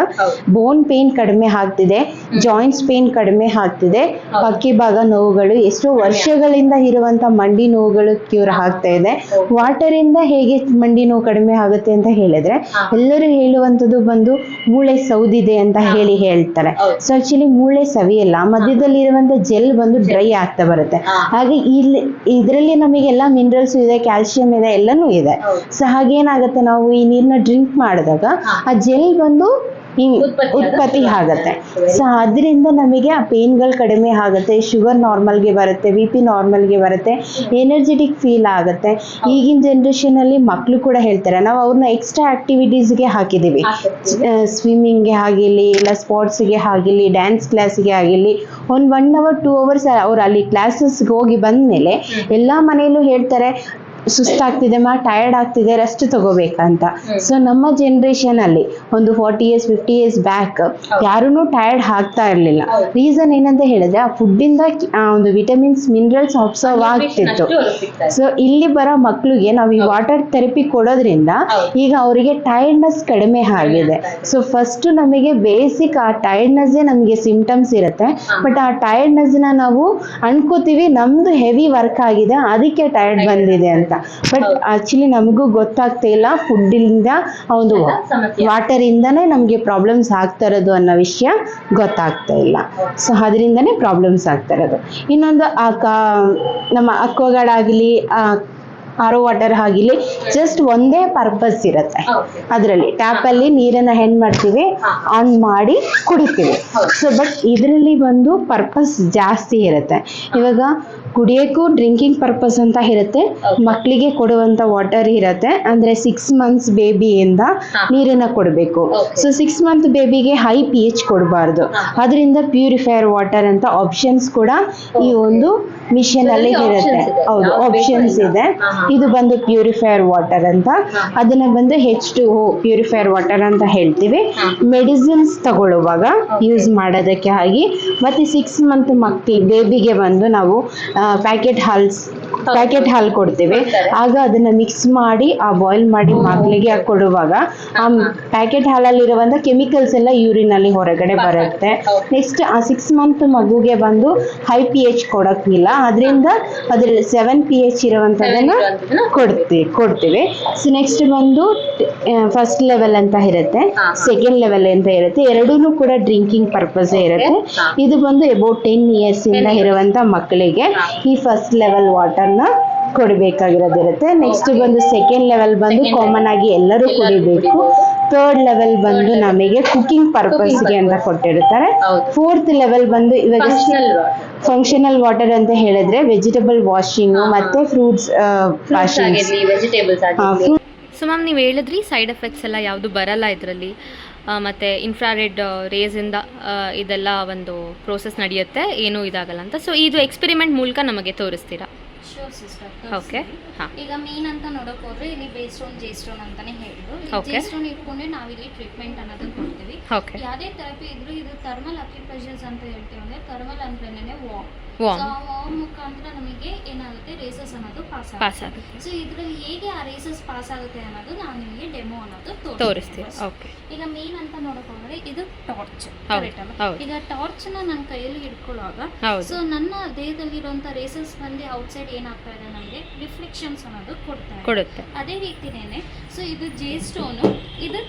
ಬೋನ್ ಪೇನ್ ಕಡಿಮೆ ಆಗ್ತಿದೆ ಜಾಯಿಂಟ್ಸ್ ಪೇನ್ ಕಡಿಮೆ ಆಗ್ತಿದೆ. ಪಕ್ಕಿ ಭಾಗ ನೋವುಗಳು ಎಷ್ಟೋ ವರ್ಷಗಳಿಂದ ಇರುವಂತ ಮಂಡಿ ನೋವುಗಳು ಕ್ಯೂರ್ ಆಗ್ತಾ ಇದೆ. ವಾಟರ್ ಇಂದ ಹೇಗೆ ಮಂಡಿ ನೋವು ಕಡಿಮೆ ಆಗುತ್ತೆ ಅಂತ ಹೇಳಿದ್ರೆ ಎಲ್ಲರೂ ಹೇಳುವಂತದ್ದು ಬಂದು ಮೂಳೆ ಸೌದಿದೆ ಅಂತ ಹೇಳಿ ಹೇಳ್ತಾರೆ. ಸೊ ಆಕ್ಚುಲಿ ಮೂಳೆ ಸವಿಯಲ್ಲ ಮಧ್ಯದಲ್ಲಿ ಇರುವಂತ ಜೆಲ್ ಬಂದು ಡ್ರೈ ಆಗ್ತಾ ಬರುತ್ತೆ. ಹಾಗೆ ಇಲ್ಲಿ ಇದರಲ್ಲಿ ನಮಗೆಲ್ಲ ಮಿನರಲ್ಸ್ ಇದೆ ಕ್ಯಾಲ್ಸಿಯಂ ಇದೆ ಎಲ್ಲನೂ ಇದೆ. ಸೊ ಹಾಗೇನಾಗುತ್ತೆ ನಾವು ಈ ನೀರನ್ನ ಡ್ರಿಂಕ್ ಮಾಡಿದಾಗ ಆ ಜೆಲ್ ಬಂದು ಉತ್ಪತ್ತಿ ಆಗುತ್ತೆ. ಸೊ ಅದರಿಂದ ನಮಗೆ ಆ ಪೇನ್ಗಳು ಕಡಿಮೆ ಆಗುತ್ತೆ ಶುಗರ್ ನಾರ್ಮಲ್ಗೆ ಬರುತ್ತೆ ಬಿ ಪಿ ನಾರ್ಮಲ್ಗೆ ಬರುತ್ತೆ ಎನರ್ಜೆಟಿಕ್ ಫೀಲ್ ಆಗುತ್ತೆ. ಈಗಿನ ಜನ್ರೇಷನ್ ಅಲ್ಲಿ ಮಕ್ಕಳು ಕೂಡ ಹೇಳ್ತಾರೆ ನಾವು ಅವ್ರನ್ನ ಎಕ್ಸ್ಟ್ರಾ ಆಕ್ಟಿವಿಟೀಸ್ಗೆ ಹಾಕಿದ್ದೀವಿ ಸ್ವಿಮ್ಮಿಂಗ್ಗೆ ಆಗಿರಲಿ ಇಲ್ಲ ಸ್ಪೋರ್ಟ್ಸ್ಗೆ ಆಗಿರಲಿ ಡ್ಯಾನ್ಸ್ ಕ್ಲಾಸ್ಗೆ ಆಗಿರಲಿ ಒಂದು ಒನ್ ಅವರ್ ಟೂ ಅವರ್ಸ್ ಅವ್ರು ಅಲ್ಲಿ ಕ್ಲಾಸಸ್ಗೆ ಹೋಗಿ ಬಂದಮೇಲೆ ಎಲ್ಲ ಮನೆಯಲ್ಲೂ ಹೇಳ್ತಾರೆ ಸುಸ್ತಾಗ್ತಿದೆ ಮಾ ಟಯರ್ಡ್ ಆಗ್ತಿದೆ ರೆಸ್ಟ್ ತಗೋಬೇಕಂತ. ಸೊ ನಮ್ಮ ಜನರೇಷನ್ ಅಲ್ಲಿ ಒಂದು forty years fifty years back ಯಾರೂ ಟಯರ್ಡ್ ಆಗ್ತಾ ಇರಲಿಲ್ಲ. ರೀಸನ್ ಏನಂತ ಹೇಳಿದ್ರೆ ಆ ಫುಡ್ಡಿಂದ ಒಂದು ವಿಟಮಿನ್ಸ್ ಮಿನರಲ್ಸ್ ಅಬ್ಸರ್ವ್ ಆಗ್ತಿತ್ತು. ಸೊ ಇಲ್ಲಿ. ಬರೋ ಮಕ್ಳಿಗೆ ನಾವು ಈ ವಾಟರ್ ಥೆರಪಿ ಕೊಡೋದ್ರಿಂದ ಈಗ ಅವರಿಗೆ ಟೈರ್ಡ್ನೆಸ್ ಕಡಿಮೆ ಆಗಿದೆ. ಸೊ ಫಸ್ಟ್ ನಮಗೆ ಬೇಸಿಕ್ ಆ ಟೈರ್ಡ್ನೆಸ್ ನಮಗೆ ಸಿಂಪ್ಟಮ್ಸ್ ಇರುತ್ತೆ. ಬಟ್ ಆ ಟೈರ್ಡ್ನೆಸ್ನ ನಾವು ಅನ್ಕೋತೀವಿ ನಮ್ದು ಹೆವಿ ವರ್ಕ್ ಆಗಿದೆ ಅದಕ್ಕೆ ಟೈರ್ಡ್ ಬಂದಿದೆ ಅಂತ. ಬಟ್ ಆಕ್ಚುಲಿ ನಮಗೂ ಗೊತ್ತಾಗ್ತಾ ಇಲ್ಲ ಫುಡ್ ಇಂದ ಒಂದು ವಾಟರ್ ಇಂದಾನೇ ನಮಗೆ ಪ್ರಾಬ್ಲಮ್ಸ್ ಆಗ್ತಾ ಇರೋದು ಅನ್ನೋ ವಿಷಯ ಗೊತ್ತಾಗ್ತಾ ಇಲ್ಲ. ಸೊ ಅದರಿಂದನೇ ಪ್ರಾಬ್ಲಮ್ಸ್ ಆಗ್ತಾ ಇರೋದು. ಇನ್ನೊಂದು ಆ ಕಾ ನಮ್ಮ ಅಕ್ವಾಗಾರ್ಡ್ ಆಗಲಿ ಆರೋ ವಾಟರ್ ಆಗಿರ್ಲಿ ಜಸ್ಟ್ ಒಂದೇ ಪರ್ಪಸ್ ಇರುತ್ತೆ. ಅದರಲ್ಲಿ ಟ್ಯಾಪ್ ಅಲ್ಲಿ ನೀರನ್ನ ಹೆಣ್ ಮಾಡ್ತೀವಿ ಆನ್ ಮಾಡಿ ಕುಡಿತೀವಿ. ಸೊ ಬಟ್ ಇದರಲ್ಲಿ ಒಂದು ಪರ್ಪಸ್ ಜಾಸ್ತಿ ಇರುತ್ತೆ. ಇವಾಗ ಕುಡಿಯೋಕ್ಕೂ ಡ್ರಿಂಕಿಂಗ್ ಪರ್ಪಸ್ ಅಂತ ಇರುತ್ತೆ. ಮಕ್ಕಳಿಗೆ ಕೊಡುವಂತ ವಾಟರ್ ಇರುತ್ತೆ. ಅಂದ್ರೆ ಸಿಕ್ಸ್ ಮಂತ್ಸ್ ಬೇಬಿಯಿಂದ. ನೀರನ್ನ ಕೊಡಬೇಕು. ಸೊ ಸಿಕ್ಸ್ ಮಂತ್ ಬೇಬಿಗೆ ಹೈ ಪಿ ಎಚ್ ಕೊಡಬಾರ್ದು. ಅದರಿಂದ ಪ್ಯೂರಿಫೈಯರ್ ವಾಟರ್ ಅಂತ ಆಪ್ಷನ್ಸ್ ಕೂಡ ಈ ಒಂದು ಮಿಷನ್ ಅಲ್ಲಿ ಇರುತ್ತೆ. ಹೌದು ಆಪ್ಷನ್ಸ್ ಇದೆ. ಇದು ಬಂದು ಪ್ಯೂರಿಫೈಯರ್ ವಾಟರ್ ಅಂತ. ಅದನ್ನ ಬಂದು ಹೆಚ್ ಟು ಪ್ಯೂರಿಫೈರ್ ವಾಟರ್ ಅಂತ ಹೇಳ್ತೀವಿ. ಮೆಡಿಸಿನ್ಸ್ ತಗೊಳ್ಳುವಾಗ ಯೂಸ್ ಮಾಡೋದಕ್ಕೆ ಆಗಿ ಮತ್ತೆ ಸಿಕ್ಸ್ ಮಂತ್ ಮಕ್ಕಳಿಗೆ ಬೇಬಿಗೆ ಬಂದು ನಾವು ಪ್ಯಾಕೆಟ್ ಹಾಲ್ಸ್ ಪ್ಯಾಕೆಟ್ ಹಾಲು ಕೊಡ್ತೀವಿ. ಆಗ ಅದನ್ನ ಮಿಕ್ಸ್ ಮಾಡಿ ಆ ಬಾಯ್ಲ್ ಮಾಡಿ ಮಕ್ಕಳಿಗೆ ಕೊಡುವಾಗ ಆ ಪ್ಯಾಕೆಟ್ ಹಾಲಲ್ಲಿರುವಂತ ಕೆಮಿಕಲ್ಸ್ ಎಲ್ಲ ಯೂರಿನ್ ಅಲ್ಲಿ ಹೊರಗಡೆ ಬರುತ್ತೆ. ನೆಕ್ಸ್ಟ್ ಆ ಸಿಕ್ಸ್ ಮಂತ್ ಮಗುಗೆ ಬಂದು ಹೈ ಪಿ ಎಚ್ ಕೊಡಕ್ಕಿಲ್ಲ. ಅದರಿಂದ ಅದ್ರ ಸೆವೆನ್ ಪಿ ಎಚ್ ಇರುವಂತದನ್ನ ಕೊಡ್ತೀವಿ ಕೊಡ್ತೀವಿ. ಸೊ ನೆಕ್ಸ್ಟ್ ಬಂದು ಫಸ್ಟ್ ಲೆವೆಲ್ ಅಂತ ಇರುತ್ತೆ. ಸೆಕೆಂಡ್ ಲೆವೆಲ್ ಅಂತ ಇರುತ್ತೆ. ಎರಡೂ ಕೂಡ ಡ್ರಿಂಕಿಂಗ್ ಪರ್ಪಸ್ ಇರುತ್ತೆ. ಇದು ಬಂದು ಅಬೌಟ್ ಟೆನ್ ಇಯರ್ಸ್ ಇಂದ 10 ಇರುವಂತ ಮಕ್ಕಳಿಗೆ ಈ ಫಸ್ಟ್ ಲೆವೆಲ್ ವಾಟರ್ನ ಕೊಡಬೇಕಾಗಿರೋದಿರುತ್ತೆ. ನೆಕ್ಸ್ಟ್ ಬಂದು ಸೆಕೆಂಡ್ ಲೆವೆಲ್ ಬಂದು ಕಾಮನ್ ಆಗಿ ಎಲ್ಲರೂ ಕುಡಿಬೇಕು. ಥರ್ಡ್ ಲೆವೆಲ್ ಬಂದು. ನಮಗೆ ಕುಕಿಂಗ್ ಪರ್ಪಸ್ಗೆ ಅಂತ. ಕೊಟ್ಟಿರ್ತಾರೆ. ಫೋರ್ತ್ ಲೆವೆಲ್ ಬಂದು ಇವಾಗ ಫಂಕ್ಷನಲ್ ಫಂಕ್ಷನಲ್ ವಾಟರ್ ಅಂತ ಹೇಳಿದ್ರೆ ವೆಜಿಟೇಬಲ್ ವಾಷಿಂಗ್. ಮತ್ತೆ ಫ್ರೂಟ್ಸ್ ವಾಷಿಂಗ್ ಸೊ ಮ್ಯಾಮ್ ನೀವು ಹೇಳಿದ್ರಿ ಸೈಡ್ ಎಫೆಕ್ಟ್ಸ್ ಎಲ್ಲ ಯಾವುದು ಬರಲ್ಲ ಇದರಲ್ಲಿ. ಮತ್ತು ಇನ್ಫ್ರಾರೆಡ್ ರೇಸಿಂದ ಇದೆಲ್ಲ ಒಂದು ಪ್ರೋಸೆಸ್ ನಡೆಯುತ್ತೆ. ಏನೂ ಇದಾಗಲ್ಲ ಅಂತ. ಸೊ ಇದು ಎಕ್ಸ್ಪೆರಿಮೆಂಟ್ ಮೂಲಕ ನಮಗೆ ತೋರಿಸ್ತೀರಾ? ಶೋರ್ ಸಿಸ್ಟರ್ ಓಕೆ ಈಗ ಮೀನ್ ಅಂತ ನೋಡಕ್ ಹೋದ್ರೆ ಇಲ್ಲಿ ಬೇಸ್ಟೋನ್ ಜೇಸ್ಟೋನ್ ಅಂತಾನೆ ಹೇಳಿದ್ರು. Okay. ಜೇಸ್ಟೋನ್ ಇಟ್ಕೊಂಡೆ ನಾವಿಲ್ಲಿ ಟ್ರೀಟ್ಮೆಂಟ್ ಅನ್ನೋದನ್ನ ಕೊಡ್ತೀವಿ. ಯಾವ್ದೇ ಯಾವುದೇ ಥೆರಪಿ ಇದ್ರು ಇದು ಥರ್ಮಲ್ ಅಕ್ಯುಪ್ರೆಷರ್ಸ್ ಅಂತ ಹೇಳ್ತೀವಿ ಅಂದ್ರೆ ಥರ್ಮಲ್ ಅಂದ್ರೆ ವಾಮ್ ವಾಮ್ ವಾಮ್ ಮುಖಾಂತರ ನಮಗೆ ಏನಾಗುತ್ತೆ ರೇಸಸ್ ಅನ್ನೋದು ಪಾಸ್ ಪಾಸ್ ಆಗುತ್ತೆ. ಸೊ ಇದರಲ್ಲಿ ಹೇಗೆ ಆ ರೇಸಸ್ ಪಾಸ್ ಆಗುತ್ತೆ ಅನ್ನೋದು ನಾವು ನಿಮಗೆ ಡೆಮೋ ಅನ್ನೋದು ತೋರಿಸ್ತೀನಿ ತೋರಿಸ್ತೀವಿ ಓಕೆ ಈಗ ಮೇನ್ ಅಂತ ನೋಡಕ್ ಹೋದ್ರೆ ಇದು ಟಾರ್ಚ್. ಈಗ ಟಾರ್ಚ್ನ ನನ್ನ ಕೈಯಲ್ಲಿ ಹಿಡ್ಕೊಳ್ಳುವಾಗ. ಸೊ ನನ್ನ ದೇಹದಲ್ಲಿರುವಂತ ರೇಸಸ್ ಬಂದು ಔಟ್ಸೈಡ್ ಏನಾಗ್ತಾ ಇದೆ ನಮಗೆ ರಿಫ್ಲೆಕ್ಷನ್ಸ್ ಅನ್ನೋದು ಕೊಡ್ತಾ ಇದೆ. ಕೊಡುತ್ತೆ. ಅದೇ ರೀತಿನೇನೆ ಸೊ ಇದು ಜೇ ಸ್ಟೋನು ಇದು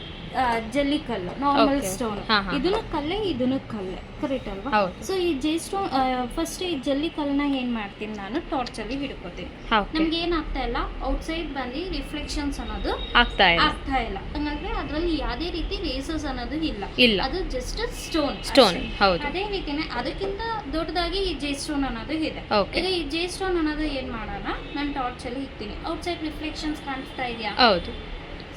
ಜಲ್ಲಿ ಕಲ್ಲು ನಾರ್ಮಲ್ ಸ್ಟೋನ್ ಇದನ್ನ ಕಲ್ಲೆ ಇದನ್ನು ಕಲ್ಲೆ ಕರೆಕ್ಟ್ ಅಲ್ವಾ. ಸೊ ಈ ಜೈ ಸ್ಟೋನ್ ಫಸ್ಟ್ ಈ ಜಲ್ಲಿ ಕಲ್ಲನ್ನ ಏನ್ ಮಾಡ್ತೀನಿ ನಾನು? ಟಾರ್ಚ್ ಅಲ್ಲಿ ಹಿಡ್ಕೋತೀನಿ. ನಮ್ಗೆ ನಮ್ಗೆ ಏನಾಗ್ತಾ ಇಲ್ಲ? ಔಟ್ಸೈಡ್ ಬಂದು ರಿಫ್ಲೆಕ್ಷನ್ಸ್ ಅನ್ನೋದು ಆಗ್ತಾ ಇಲ್ಲ. ಆಗ್ತಾ ಇಲ್ಲ. ಹಂಗಂದ್ರೆ ಅದ್ರಲ್ಲಿ ಯಾವ್ದೇ ರೀತಿ ರೇಸಸ್ ಅನ್ನೋದು ಇಲ್ಲ. ಇಲ್ಲ. ಅದು ಜಸ್ಟ್ ಸ್ಟೋನ್ ಸ್ಟೋನ್ ಹೌದು. ಅದೇ ರೀತಿನೇ ಅದಕ್ಕಿಂತ ದೊಡ್ಡದಾಗಿ ಈ ಜೈ ಸ್ಟೋನ್ ಅನ್ನೋದು ಇದೆ. ಈಗ ಈ ಜೈ ಸ್ಟೋನ್ ಅನ್ನೋದು ಏನ್ ಮಾಡೋಣ? ನಾನು ಟಾರ್ಚ್ ಅಲ್ಲಿ ಇಕ್ತೀನಿ ಔಟ್ಸೈಡ್ ರಿಫ್ಲೆಕ್ಷನ್ಸ್ ಕಾಣಿಸ್ತಾ ಇದೆಯಾ? ಹೌದು.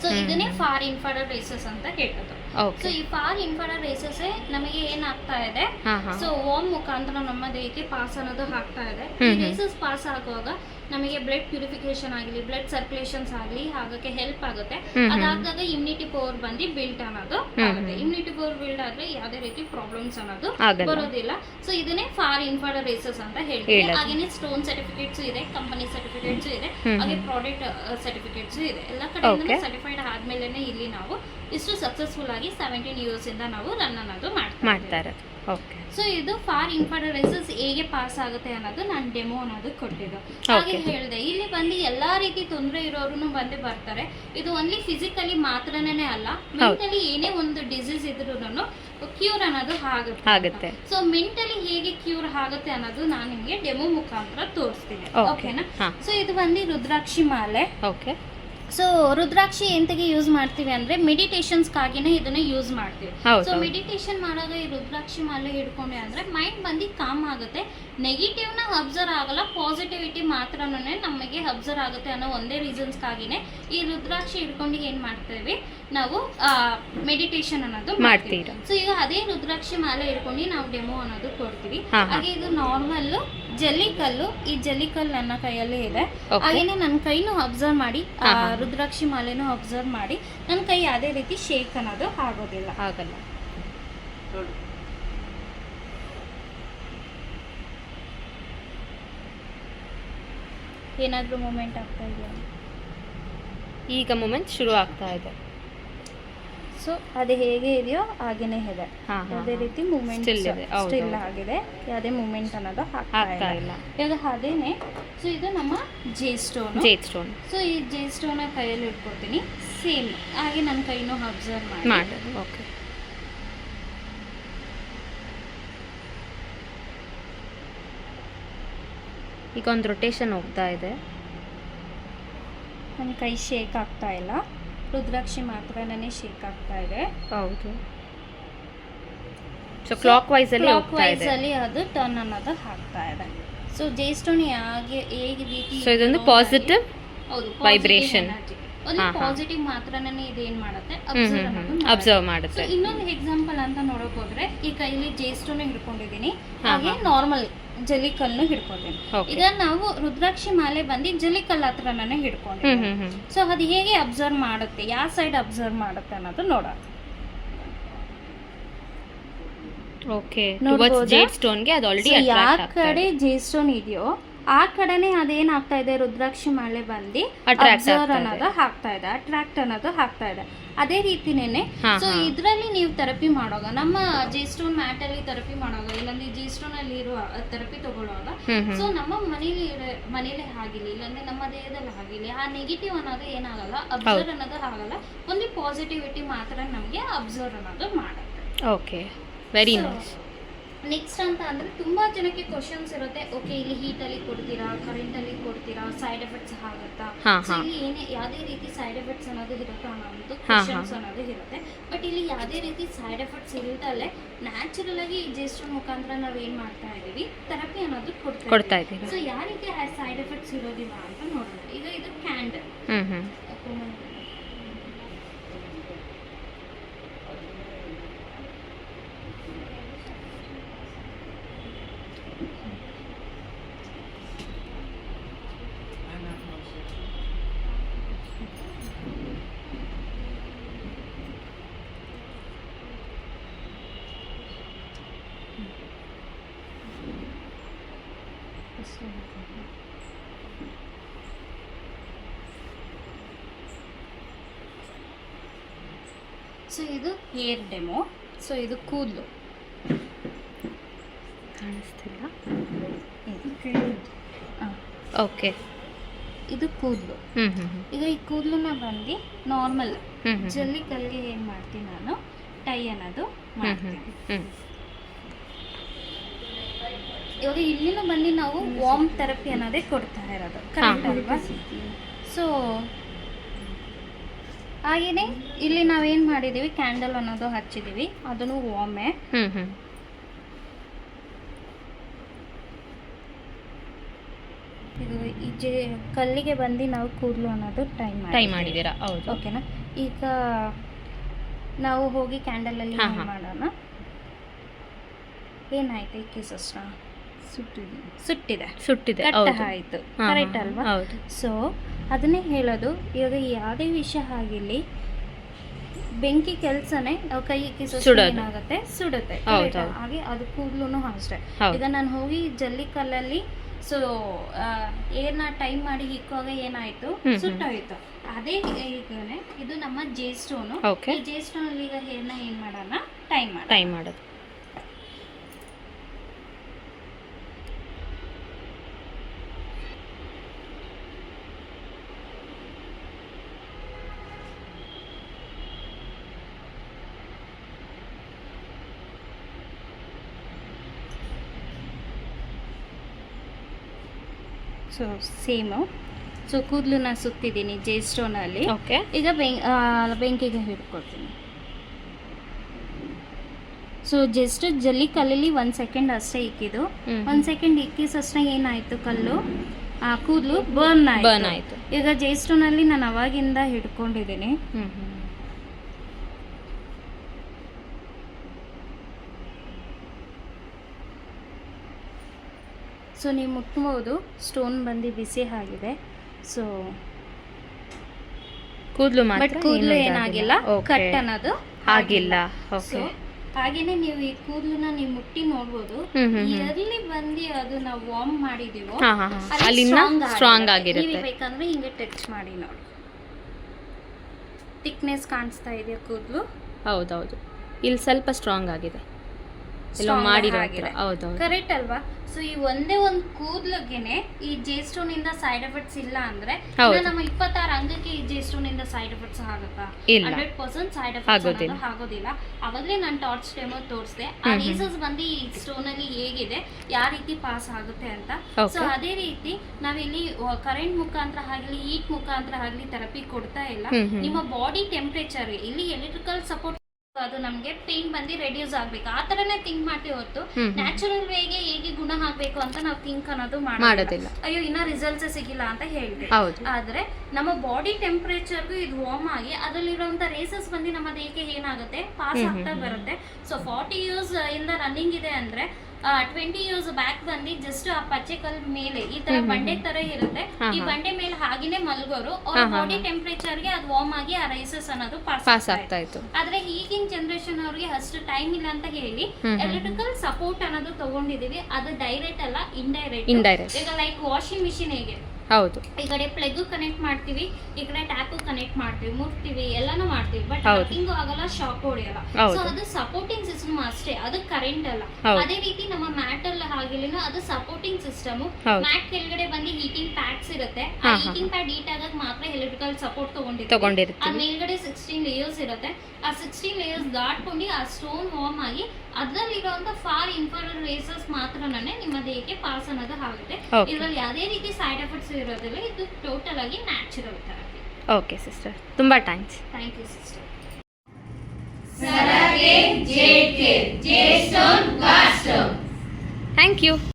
ಸೊ ಇದನ್ನೇ ಫಾರ್ ಇನ್ಫ್ರಾರೆಡ್ ರೇಸಸ್ ಅಂತ ಹೇಳೋದು ಸೊ ಈ ಫಾರ್ ಇನ್ಫ್ರಾರೆಡ್ ರೇಸಸ್ ನಮಗೆ ಏನಾಗ್ತಾ ಇದೆ? ಸೊ ಓಮ್ ಮುಖಾಂತರ ನಮ್ಮ ದೇಹಕ್ಕೆ ಪಾಸ್ ಅನ್ನೋದು ಆಗ್ತಾ ಇದೆ. ಈ. ರೇಸಸ್ ಪಾಸ್ ಆಗುವಾಗ ನಮಗೆ ಬ್ಲಡ್ ಪ್ಯೂರಿಫಿಕೇಶನ್ ಆಗಲಿ ಬ್ಲಡ್ ಸರ್ಕ್ಯುಲೇಷನ್ಸ್ ಆಗಲಿ ಆಗಕ್ಕೆ ಹೆಲ್ಪ್ ಆಗುತ್ತೆ. ಅದಾದಾಗ ಇಮ್ಯುನಿಟಿ ಪವರ್ ಬಂದು ಬಿಲ್ಟ್ ಅನ್ನೋದು ಆಗುತ್ತೆ. ಇಮ್ಯುನಿಟಿ ಪವರ್ ಬಿಲ್ಡ್ ಆದ್ರೆ ಯಾವುದೇ ರೀತಿ ಪ್ರಾಬ್ಲಮ್ಸ್ ಅನ್ನೋದು ಬರೋದಿಲ್ಲ. ಸೊ ಇದನ್ನೇ ಫಾರ್ ಇನ್ಫ್ರಾಡ್ ರೇಸಸ್ ಅಂತ ಹೇಳ್ತೀವಿ. ಹಾಗೇನೆ ಸ್ಟೋನ್ ಸರ್ಟಿಫಿಕೇಟ್ಸ್ ಇದೆ ಕಂಪನಿ ಸರ್ಟಿಫಿಕೇಟ್ಸ್ ಇದೆ ಹಾಗೆ. ಪ್ರಾಡಕ್ಟ್ ಸರ್ಟಿಫಿಕೇಟ್ಸ್ ಇದೆ. ಎಲ್ಲ ಕಡೆ ಸರ್ಟಿಫೈಡ್ ಆದ್ಮೇಲೆ ಇಲ್ಲಿ ನಾವು ಇಷ್ಟು ಸಕ್ಸಸ್ಫುಲ್ ಆಗಿ ಸೆವೆಂಟೀನ್ ಇಯರ್ಸ್ ಇಂದ ನಾವು ರನ್ ಅನ್ನೋದು ಮಾಡ್ತಾ ಮಾಡ್ತಾರೆ ಸೊ ಇದು ಫಾರ್ ಇನ್ಫರ್ಟಿಲೈಸರ್ಸ್ ಹೇಗೆ ಪಾಸ್ ಆಗುತ್ತೆ ಅನ್ನೋದು ನಾನು ಡೆಮೋ ಅನ್ನೋದು ಕೊಟ್ಟಿದ್ದು. ಹಾಗೆ. ಹೇಳಿದೆ ಇಲ್ಲಿ ಬಂದು ಎಲ್ಲಾ ರೀತಿ ತೊಂದರೆ ಇರೋರು ಬಂದು ಬರ್ತಾರೆ. ಇದು ಓನ್ಲಿ ಫಿಸಿಕಲಿ ಮಾತ್ರನೇ ಅಲ್ಲ ಮೆಂಟಲಿ ಏನೇ ಒಂದು ಡಿಸೀಸ್ ಇದ್ರೂ ಕ್ಯೂರ್ ಅನ್ನೋದು ಆಗುತ್ತೆ. ಸೊ ಮೆಂಟಲಿ ಹೇಗೆ ಕ್ಯೂರ್ ಆಗುತ್ತೆ ಅನ್ನೋದು ನಾನು ನಿಮ್ಗೆ ಡೆಮೋ ಮುಖಾಂತರ ತೋರಿಸ್ತೀನಿ. ಓಕೆನಾ. ಸೊ ಇದು ಬಂದು ರುದ್ರಾಕ್ಷಿ ಮಾಲೆ. ಓಕೆ ಸೊ ರುದ್ರಾಕ್ಷಿ ಎಂತಗೆ ಯೂಸ್ ಮಾಡ್ತೀವಿ ಅಂದ್ರೆ ಮೆಡಿಟೇಷನ್ಸ್ಗಾಗಿನೇ ಇದನ್ನ ಯೂಸ್ ಮಾಡ್ತೀವಿ. ಸೊ. ಮೆಡಿಟೇಷನ್ ಮಾಡೋದು ಈ ರುದ್ರಾಕ್ಷಿ ಮಾಲೆ ಹಿಡ್ಕೊಂಡೆ ಅಂದ್ರೆ ಮೈಂಡ್ ಬಂದು ಕಾಮ್ ಆಗುತ್ತೆ. ನೆಗೆಟಿವ್ನ ಅಬ್ಸರ್ವ್ ಆಗಲ್ಲ ಪಾಸಿಟಿವಿಟಿ ಮಾತ್ರ ನಮಗೆ ಅಬ್ಸರ್ವ್ ಆಗುತ್ತೆ ಅನ್ನೋ ಒಂದೇ ರೀಸನ್ಸ್ಗಾಗಿನೇ ಈ ರುದ್ರಾಕ್ಷಿ ಹಿಡ್ಕೊಂಡು ಏನ್ ಮಾಡ್ತೇವೆ? ನಾವು ಮೆಡಿಟೇಷನ್ ಅನ್ನೋದು ಮಾಡ್ತೀವಿ. ಸೊ ಈಗ ಅದೇ ರುದ್ರಾಕ್ಷಿ ಮಾಲೆ ಹಿಡ್ಕೊಂಡು ನಾವು ಡೆಮೋ ಅನ್ನೋದು ಕೊಡ್ತೀವಿ. ಹಾಗೆ ಇದು ನಾರ್ಮಲ್ ಜಲ್ಲಿಕಲ್ಲು ಈ ಜಲ್ಲಿಕಲ್ಲು ನನ್ನ ಕೈಯಲ್ಲೇ ಇದೆ. ಹಾಗೇನೆ ನನ್ನ ಕೈನೂ ಅಬ್ಸರ್ವ್ ಮಾಡಿ. ರುದ್ರಾಕ್ಷಿ ಮಾಲೆನೂ ಅಬ್ಸರ್ವ್ ಮಾಡಿ ನನ್ನ ಕೈ ಯಾವುದೇ ರೀತಿ ಶೇಕ್ ಅನ್ನೋದು ಆಗೋದಿಲ್ಲ. ಆಗಲ್ಲ. ಏನಾದರೂ ಮೂಮೆಂಟ್ ಆಗ್ತಾ ಇದೆಯಾ? ಈಗ ಮೂಮೆಂಟ್ ಶುರು ಆಗ್ತಾ ಇದೆ. ಸೊ ಅದು ಹೇಗೆ ಇದೆಯೋ ಹಾಗೇನೆ ಇದೆ. ಯಾವುದೇ ರೀತಿ ಮೂಮೆಂಟ್ ಸ್ಟಿಲ್ ಆಗಿದೆ. ಯಾವುದೇ ಮೂಮೆಂಟ್ ಅನ್ನೋದು ಆಗ್ತಾ ಇಲ್ಲ. ಇವಾಗ ಅದೇನೆ ಸೊ ಇದು ನಮ್ಮ jade stone jade stone so ಈ ಜೇ ಸ್ಟೋನ್ ಕೈಯಲ್ಲಿ ಇಟ್ಕೊತೀನಿ. ಸೇಮ್ ಹಾಗೆ ನನ್ನ ಕೈನೂ ಅಬ್ಸರ್ವ್ ಮಾಡಿ. ಓಕೆ ಈಗ ಒಂದು ರೊಟೇಷನ್ ಹೋಗ್ತಾ ಇದೆ. ನನ್ನ ಕೈ ಶೇಕ್ ಆಗ್ತಾ ಇಲ್ಲ. ರುದ್ರಾಕ್ಷಿ ಮಾತ್ರ ನನಗೆ ಶೇಕ್ ಆಗ್ತಾ ಇದೆ. ಹೌದು. ಸೊ ಕ್ಲಾಕ್ ವೈಸ್ ಅಲ್ಲಿ ಕ್ಲಾಕ್ ವೈಸ್ ಅಲ್ಲಿ ಅದು ಟರ್ನ್ ಅನ್ನೋದು ಆಗ್ತಾ ಇದೆ. ಸೊ ಜೇ ಸ್ಟೋನ್ ಹೇಗೆ ಹೇಗೆ ರೀತಿ ಸೊ ಇದೊಂದು ಪಾಸಿಟಿವ್ ಹೌದು ವೈಬ್ರೇಷನ್ ಒಂದು. ಪಾಸಿಟಿವ್ ಮಾತ್ರನೇ ಇದು ಏನ್ ಮಾಡುತ್ತೆ. ಅಬ್ಸರ್ವ್ ಮಾಡುತ್ತೆ. ಇನ್ನೊಂದು ಎಕ್ಸಾಂಪಲ್ ಅಂತ ನೋಡಕ್ ಹೋದ್ರೆ ಈ ಕೈಲಿ ಜೇಸ್ಟೋನ್ ಹಿಡ್ಕೊಂಡಿದ್ದೀನಿ. ಹಾಗೆ ನಾರ್ಮಲ್ ಜಲಿಕಲ್ನು ಹಿಡ್ಕೊತೀನಿ Okay. ಈಗ ನಾವು ರುದ್ರಾಕ್ಷಿ ಮಾಲೆ ಬಂದು ಜಲಿಕಲ್ ಹತ್ರನೇ ಹ್ಮ್ ಸೊ ಅದು ಹೇಗೆ ಅಬ್ಸರ್ವ್ ಮಾಡುತ್ತೆ? ಯಾವ ಸೈಡ್ ಅಬ್ಸರ್ವ್ ಮಾಡುತ್ತೆ ಅನ್ನೋದು ನೋಡೋಣ. ಓಕೆ ಟುವರ್ಡ್ಸ್ ಜೇಡ್ ಸ್ಟೋನ್ಗೆ ಅದು ಆಲ್ರೆಡಿ So, ಯಾವ ಆಗ್ತಾ ಕಡೆ ಜೇಸ್ಟೋನ್ ಜೇ ಸ್ಟೋನ್ ಇದೆಯೋ ಆ ಕಡೆನೇ ಅದೇನಾಗ್ತಾ ಇದೆ? ರುದ್ರಾಕ್ಷಿ ಮಾಲೆ ಬಂದು ಅಬ್ಸರ್ವ್ ಅನ್ನೋದು ಹಾಕ್ತಾ ಇದೆ. ಅಟ್ರಾಕ್ಟ್ ಅನ್ನೋದು ಹಾಕ್ತಾ ಇದೆ. ಅದೇ ರೀತಿನೇನೆ. ಸೊ. ಇದರಲ್ಲಿ ನೀವು ಥೆರಪಿ ಮಾಡುವಾಗ ನಮ್ಮ ಜಿ ಸ್ಟೋನ್ ಮ್ಯಾಟ್ ಅಲ್ಲಿ ಥೆರಪಿ ಮಾಡುವಾಗ ಇಲ್ಲಾಂದ್ರೆ ಜಿ ಸ್ಟೋನ್ ಅಲ್ಲಿ ಇರುವ ಥೆರಪಿ ತಗೊಳ್ಳುವಾಗ ಸೊ ನಮ್ಮ ಮನೇಲಿ ಮನೇಲಿ ಆಗಿಲ್ಲ ಇಲ್ಲಾಂದ್ರೆ ನಮ್ಮ ದೇಹದಲ್ಲಿ ಆಗಿಲ್ಲ ಆ ನೆಗೆಟಿವ್ ಅನ್ನೋದು ಏನಾಗಲ್ಲ ಅಬ್ಸರ್ವ್ ಅನ್ನೋದು ಆಗಲ್ಲ. ಒಂದು ಪಾಸಿಟಿವಿಟಿ ಮಾತ್ರ ನಮಗೆ ಅಬ್ಸರ್ವ್ ಅನ್ನೋದು ಮಾಡುತ್ತೆ. ಓಕೆ ವೆರಿ ನೈಸ್ ನೆಕ್ಸ್ಟ್ ಅಂತ ಅಂದರೆ ತುಂಬಾ ಜನಕ್ಕೆ ಕ್ವಶನ್ಸ್ ಇರುತ್ತೆ. ಓಕೆ ಇಲ್ಲಿ ಹೀಟಲ್ಲಿ ಅಲ್ಲಿ ಕೊಡ್ತೀರಾ ಕರೆಂಟಲ್ಲಿ ಕೊಡ್ತೀರಾ ಸೈಡ್ ಎಫೆಕ್ಟ್ಸ್ ಆಗುತ್ತಾ ಸೊ. ಇಲ್ಲಿ ಏನೇ ಯಾವುದೇ ರೀತಿ ಸೈಡ್ ಎಫೆಕ್ಟ್ಸ್ ಅನ್ನೋದು ಇರುತ್ತಾ ಅನ್ನೋದು ಕ್ವಶನ್ಸ್ ಅನ್ನೋದು ಇರುತ್ತೆ. ಬಟ್ ಇಲ್ಲಿ ಯಾವುದೇ ರೀತಿ ಸೈಡ್ ಎಫೆಕ್ಟ್ಸ್ ಇಲ್ದಲ್ಲೇ ನ್ಯಾಚುರಲ್ ಆಗಿ ಜೆಸ್ಟ್ ಮುಖಾಂತರ ನಾವು ಏನು ಮಾಡ್ತಾ ಇದ್ದೀವಿ? ಥೆರಪಿ ಅನ್ನೋದು ಕೊಡ್ತಾ ಇದ್ದೀವಿ. ಸೊ ಯಾವ ರೀತಿ ಸೈಡ್ ಎಫೆಕ್ಟ್ಸ್ ಇರೋದಿಲ್ಲ ಅಂತ ನೋಡೋಣ. ಈಗ ಇದು ಕ್ಯಾಂಡಲ್ ಸೊ ಇದು ಏರ್ ಡೆಮೋ ಸೊ ಇದು ಕೂದಲು. ಕಾಣಿಸ್ತಿಲ್ಲ? ಓಕೆ ಇದು ಕೂದಲು. ಈಗ ಈ ಕೂದಲನ್ನ ಬಂದು ನಾರ್ಮಲ್. ಜಲ್ಲಿ ಕಲ್ಲಿಗೆ ಏನು ಮಾಡ್ತೀನಿ ನಾನು? ಟೈ ಅನ್ನೋದು ಮಾಡ್ತೀನಿ. ಇವಾಗ ಇಲ್ಲಿನೂ ಬಂದು ನಾವು ವಾಮ್ ಥೆರಪಿ ಅನ್ನೋದೇ ಕೊಡ್ತಾ ಇರೋದು. ಕರೆಕ್ಟ್ ಅಲ್ವಾ? ಸೊ ಹಾಗೆಯೇ ಇಲ್ಲಿ ನಾವೇನು ಮಾಡಿದೀವಿ ಕ್ಯಾಂಡಲ್ ಅನ್ನೋದು ಹಚ್ಚಿದೀವಿ. ಅದನ್ನು ವಾಮೆ ಇದು ಈ ಕಲ್ಲಿಗೆ ಬಂದು ನಾವು ಕೂದಲು ಅನ್ನೋದು ಟೈಮ್ ಟ್ರೈ ಮಾಡಿದೀರಾ ಹೌದು. ಓಕೆನಾ ಈಗ ನಾವು ಹೋಗಿ ಕ್ಯಾಂಡಲ್ ಅಲ್ಲಿ ಮಾಡೋಣ? ಏನಾಯ್ತು ಈ ಕೇಸಸ್ನ ಸುಟ್ಟಿದೆ. ಸುಟ್ಟಿದೆ. ಸುಟ್ಟಿದೆ ಆಯಿತು. ಕರೆಕ್ಟ್ ಅಲ್ವಾ? ಸೊ ಅದನ್ನೇ ಹೇಳೋದು ಇವಾಗ ಯಾವುದೇ ವಿಷಯ ಆಗಿರಲಿ ಬೆಂಕಿ ಕೆಲಸನೇ ನಾವು ಕೈ. ಏನಾಗುತ್ತೆ? ಸುಡುತ್ತೆ. ಹಾಗೆ ಅದು ಕೂದಲು ಅಷ್ಟೇ ಈಗ ನಾನು ಹೋಗಿ ಜಲ್ಲಿ ಕಲ್ಲಲ್ಲಿ ಸೊ ಏರ್ನ ಟೈಮ್ ಮಾಡಿ ಹಿಕ್ಕುವಾಗ ಏನಾಯ್ತು. ಸುಟ್ಟೋಯ್ತು. ಅದೇ ಇದು ನಮ್ಮ ಜೇ ಸ್ಟೋನು ಈ ಜೇ ಸ್ಟೋನ್ ಈಗ ಹೇರ್ನ ಏನ್ ಮಾಡೋಣ? ಟೈಮ್ ಟೈಮ್ ಮಾಡೋದು. ಸೊ ಸೇಮು ಸೊ ಕೂದಲನ್ನ ಸುತ್ತಿದ್ದೀನಿ ಜೇ ಸ್ಟೋನಲ್ಲಿ ಓಕೆ ಈಗ ಬೆಂಕ ಬೆಂಕಿಗೆ ಹಿಡ್ಕೊಳ್ತೀನಿ. ಸೊ ಜಸ್ಟ್ ಜಲ್ಲಿ ಕಲ್ಲಲ್ಲಿ ಒಂದು ಸೆಕೆಂಡ್ ಅಷ್ಟೇ ಇಕ್ಕಿದ್ದು. ಒಂದು ಸೆಕೆಂಡ್ ಇಕ್ಕಿಸಷ್ಟೇ ಏನಾಯ್ತು ಕಲ್ಲು? ಕೂದಲು ಬರ್ನ್ ಬರ್ನ್ ಆಯ್ತು. ಈಗ ಈಗ ಜೇಸ್ಟೋನಲ್ಲಿ ನಾನು ಅವಾಗಿಂದ ಹಿಡ್ಕೊಂಡಿದ್ದೀನಿ. ಸೊ ನೀವು ಮುಟ್ಬೋದು. ಸ್ಟೋನ್ ಬಂದು ಬಿಸಿ ಆಗಿದೆ. ಸೊ ಕೂದಲು ಬಟ್ ಕೂದಲು ಏನೂ ಏನಾಗಿಲ್ಲ. ಕಟ್ ಅನ್ನೋದು ಆಗಿಲ್ಲ. ಓಕೆ ಹಾಗೇನೆ ನೀವು ಈ ಕೂದಲನ್ನ ನೀವು ಮುಟ್ಟಿ ನೋಡ್ಬೋದು. ಹ್ಮ್. ಎಲ್ಲಿ ಬಂದು ಅದು ನಾವು ವಾರ್ಮ್ ಮಾಡಿದೀವೋ ಅಲ್ಲಿ ಅಲ್ಲಿಂದ ಸ್ಟ್ರಾಂಗ್ ಆಗಿರುತ್ತೆ. ಆಗಿರುತ್ತೆ. ನೀವು ಬೇಕಂದ್ರೆ ಹಿಂಗೆ ಟಚ್ ಮಾಡಿ ನೋಡಿ. ಥಿಕ್ನೆಸ್ ಕಾಣಿಸ್ತಾ ಇದೆಯಾ ಕೂದಲು? ಹೌದೌದು. ಇಲ್ಲಿ ಸ್ವಲ್ಪ ಸ್ಟ್ರಾಂಗ್ ಆಗಿದೆ. ಎಲ್ಲ ಮಾಡಿರೋ. ಕರೆಕ್ಟ್ ಅಲ್ವಾ ಸೊ ಈ ಒಂದೇ ಒಂದು ಕೂದ್ಲಿಗೆನೆ ಈ ಜೇಸ್ಟೋನ್ ಇಂದ ಸೈಡ್ ಎಫೆಕ್ಟ್ಸ್ ಇಲ್ಲ ಅಂದ್ರೆ. ನಮ್ಮ ಇಪ್ಪತ್ತಾರು ಅಂಗಕ್ಕೆ ಈ ಜೇಸ್ಟೋನ್ ಇಂದ ಸೈಡ್ ಎಫೆಕ್ಟ್ಸ್ ಆಗುತ್ತಾ. Hundred percent side. ಎಫೆಕ್ಟ್ಸ್ ಆಗೋದಿಲ್ಲ ಅವಾಗಲೇ ನಾನು ಟಾರ್ಚ್ ಡೆಮೋ ತೋರಿಸಿದೆ ಆ ರೀಸಸ್. ರೀಸನ್ಸ್ ಬಂದು ಈ ಸ್ಟೋನ್ ಅಲ್ಲಿ ಹೇಗಿದೆ ಯಾವ ರೀತಿ ಪಾಸ್ ಆಗುತ್ತೆ ಅಂತ. ಸೊ ಅದೇ ರೀತಿ ನಾವಿಲ್ಲಿ ಕರೆಂಟ್ ಮುಖಾಂತರ ಆಗ್ಲಿ ಹೀಟ್ ಮುಖಾಂತರ ಆಗ್ಲಿ ಥೆರಪಿ ಕೊಡ್ತಾ ಇಲ್ಲ. ನಿಮ್ಮ ಬಾಡಿ ಟೆಂಪರೇಚರ್ ಇಲ್ಲಿ ಎಲೆಕ್ಟ್ರಿಕಲ್ ಸಪೋರ್ಟ್ ಅದು ನಮಗೆ ಪೇನ್ ಬಂದು ರೆಡ್ಯೂಸ್ ಆಗ್ಬೇಕು. ಆ ತರನೇ ಥಿಂಕ್ ಮಾಡ್ತೀವಿ ಹೊತ್ತು. ನ್ಯಾಚುರಲ್ ವೇಗೆ ಹೇಗೆ ಗುಣ ಆಗ್ಬೇಕು ಅಂತ ನಾವು ಥಿಂಕ್ ಅನ್ನೋದು ಮಾಡೋದಿಲ್ಲ. ಮಾಡೋದಿಲ್ಲ. ಅಯ್ಯೋ ಇನ್ನ ರಿಸಲ್ಟ್ಸ್ ಸಿಗಿಲ್ಲ ಅಂತ ಹೇಳ್ತೀವಿ. ಆದ್ರೆ ನಮ್ಮ ಬಾಡಿ ಟೆಂಪರೇಚರ್ಗೂ ಇದು ವಾರ್ಮ್ ಆಗಿ ಅದರಲ್ಲಿರುವಂತ ರೇಸಸ್ ಬಂದು ನಮ್ಮ ದೇಹಕ್ಕೆ ಏನಾಗುತ್ತೆ? ಪಾಸ್ ಆಗ್ತಾ ಬರುತ್ತೆ. ಸೊ ಫಾರ್ಟಿ ಇಯರ್ಸ್ ಇಂದ ರನ್ನಿಂಗ್ ಇದೆ ಅಂದ್ರೆ ಟ್ವೆಂಟಿ ಇಯರ್ಸ್ ಬ್ಯಾಕ್ ಬಂದು ಜಸ್ಟ್ ಆ ಪಚ್ಚೆ ಕಲ್ ಮೇಲೆ ಈ ತರ ಬಂಡೆ ತರ ಇರುತ್ತೆ. ಈ ಬಂಡೆ ಮೇಲೆ ಹಾಗೇನೆ ಮಲ್ಗೋರು ಅವ್ರ ಬಾಡಿ ಟೆಂಪರೇಚರ್ಗೆ ಅದು ವಾರ್ಮ್ ಆಗಿ ಆ ರೈಸಸ್ ಅನ್ನೋದು ಪಾಸ್ ಆಗ್ತಾ ಇತ್ತು. ಆದ್ರೆ ಈಗಿನ ಜನರೇಷನ್ ಅವ್ರಿಗೆ ಅಷ್ಟು ಟೈಮ್ ಇಲ್ಲ ಅಂತ ಹೇಳಿ. ಎಲೆಕ್ಟ್ರಿಕಲ್ ಸಪೋರ್ಟ್ ಅನ್ನೋದು ತಗೊಂಡಿದೀವಿ. ಅದು ಡೈರೆಕ್ಟ್ ಅಲ್ಲ ಇಂಡೈರೆಕ್ಟ್ ಡೈರೆಕ್ಟ್ ಈಗ ಲೈಕ್ ವಾಷಿಂಗ್ ಮಿಷಿನ್ ಹೇಗೆ? ಹೌದು. ಈ ಕಡೆ ಪ್ಲಗ್ ಕನೆಕ್ಟ್ ಮಾಡ್ತೀವಿ ಈ ಕಡೆ ಟ್ಯಾಪ್ ಕನೆಕ್ಟ್ ಮಾಡ್ತೀವಿ ಮುಟ್ತೀವಿ ಎಲ್ಲಾನು ಮಾಡ್ತೀವಿ ಬಟ್ ಕಟಿಂಗ್ ಆಗಲ್ಲ ಶಾಕ್ ಹೊಡೆಯಲ್ಲ. ಸೊ ಅದು ಸಪೋರ್ಟಿಂಗ್ ಸಿಸ್ಟಮ್ ಅಷ್ಟೇ ಅದು ಕರೆಂಟ್ ಅಲ್ಲ. ಅದೇ ರೀತಿ ನಮ್ಮ ಮ್ಯಾಟ್ ಅಲ್ಲಿ ಆಗಿಲ್ಲ ಅದು ಸಪೋರ್ಟಿಂಗ್ ಸಿಸ್ಟಮ್ ಮ್ಯಾಟ್ ಕೆಳಗಡೆ ಬಂದು ಹೀಟಿಂಗ್ ಪ್ಯಾಡ್ಸ್ ಇರುತ್ತೆ. ಆ. ಹೀಟಿಂಗ್ ಪ್ಯಾಡ್ ಹೀಟ್ ಆದಾಗ ಮಾತ್ರ ಎಲೆಕ್ಟ್ರಿಕಲ್ ಸಪೋರ್ಟ್ ತಗೊಂಡಿರ್ತೀವಿ ಆ ಮೇಲ್ಗಡೆ ಸಿಕ್ಸ್ಟೀನ್ ಲೇಯರ್ಸ್ ಇರುತ್ತೆ. ಆ ಸಿಕ್ಸ್ಟೀನ್ ಲೇಯರ್ಸ್ ದಾಟ್ಕೊಂಡು ಆ ಸ್ಟೋನ್ ವಾರ್ಮ್ ಆಗಿ ಅದರಲ್ಲಿರುವಂತ ಫಾರ್ ಇನ್ಫ್ರಾರೆಡ್ ರೇಸಸ್ ಮಾತ್ರನೇ ನಿಮ್ಮ ದೇಹಕ್ಕೆ ಪಾಸ್ ಅನ್ನೋದು ಆಗುತ್ತೆ. ಇದರಲ್ಲಿ ಯಾವುದೇ ರೀತಿ ಸೈಡ್ ಎಫೆಕ್ಟ್ಸ್ ಇರೋದಿಲ್ಲ. ಇದು ಟೋಟಲ್ ಆಗಿ ನ್ಯಾಚುರಲ್ ಥೆರಪಿ ಓಕೆ ಸಿಸ್ಟರ್ ತುಂಬ thanks thank you sister thank you